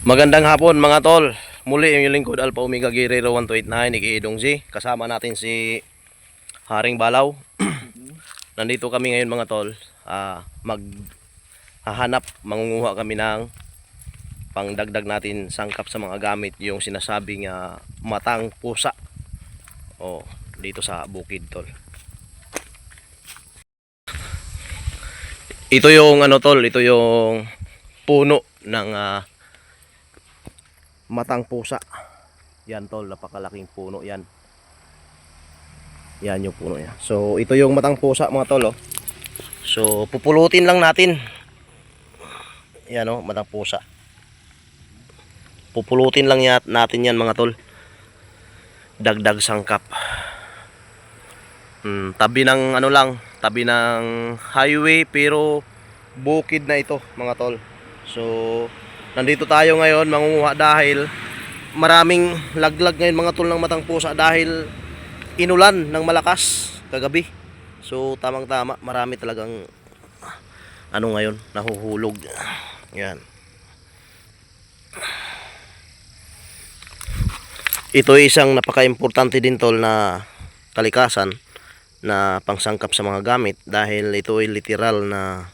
Magandang hapon mga tol. Muli yung lingkod Alpha Omega Guerrero 1289 ni Idong Z. Kasama natin si Haring Balaw. Nandito kami ngayon mga tol. Ah, mag hahanap, mangunguha kami ng pangdagdag natin sangkap sa mga gamit yung sinasabing ah, matang pusa. Oh, dito sa bukid tol. Ito yung ano tol, ito yung puno ng ah, matang pusa. Yan tol, napakalaking puno yan. Yan yung puno yan. So, ito yung matang pusa mga tol. Oh. So, pupulutin lang natin. Yan oh, matang pusa. Pupulutin lang natin yan mga tol. Dagdag sangkap. Hmm, tabi ng ano lang, tabi ng highway pero bukid na ito mga tol. So, nandito tayo ngayon mangunguha dahil maraming laglag ngayon mga tol ng matang pusa dahil inulan ng malakas kagabi. So, tamang-tama, marami talagang ano ngayon, nahuhulog. Yan. Ito ay isang napaka-importante din tol na kalikasan na pangsangkap sa mga gamit dahil ito ay literal na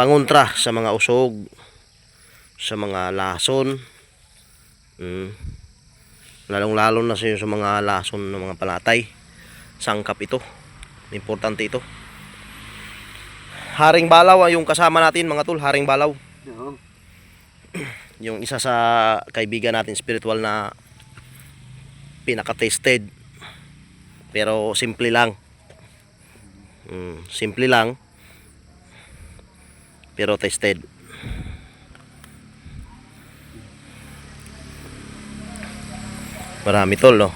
pangontra sa mga usog, sa mga lason, mm, lalong-lalo na sa, sa mga lason ng mga palatay. Sangkap ito. Importante ito. Haring Balaw yung kasama natin mga tol, Haring Balaw. Oo. Yung isa sa kaibigan natin spiritual na pinaka-tested. Pero simple lang. Mm, simple lang. Pero tested. Marami tol, no?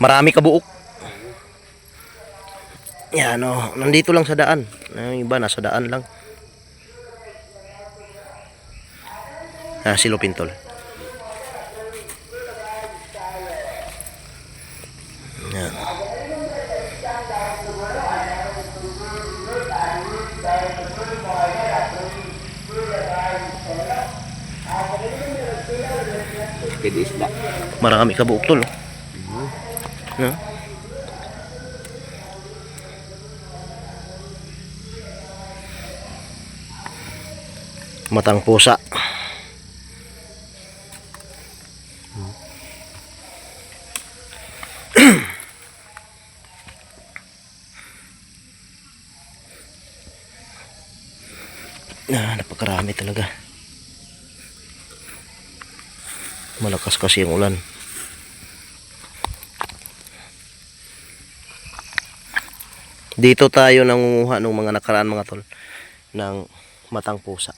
Marami kabuok. Yan, no. Nandito lang sa daan. Yung iba, nasa daan lang. Ah, si Lupin, tol. Pwede isda. Marami kabuok, tol. oh. No? Matang pusa. Ah, napakarami talaga. Malakas kasi ang ulan. Dito tayo nangunguha ng mga nakaraan mga tol ng matang pusa.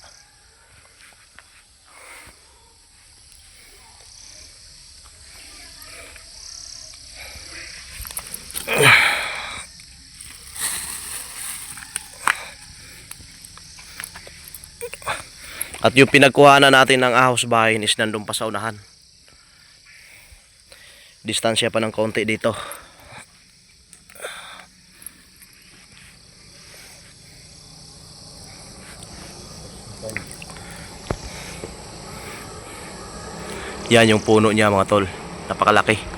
At yung pinagkuhanan natin ng ahos bahay is nandun pa sa unahan. Distansya pa ng konti dito. Yan yung puno niya mga tol. Napakalaki.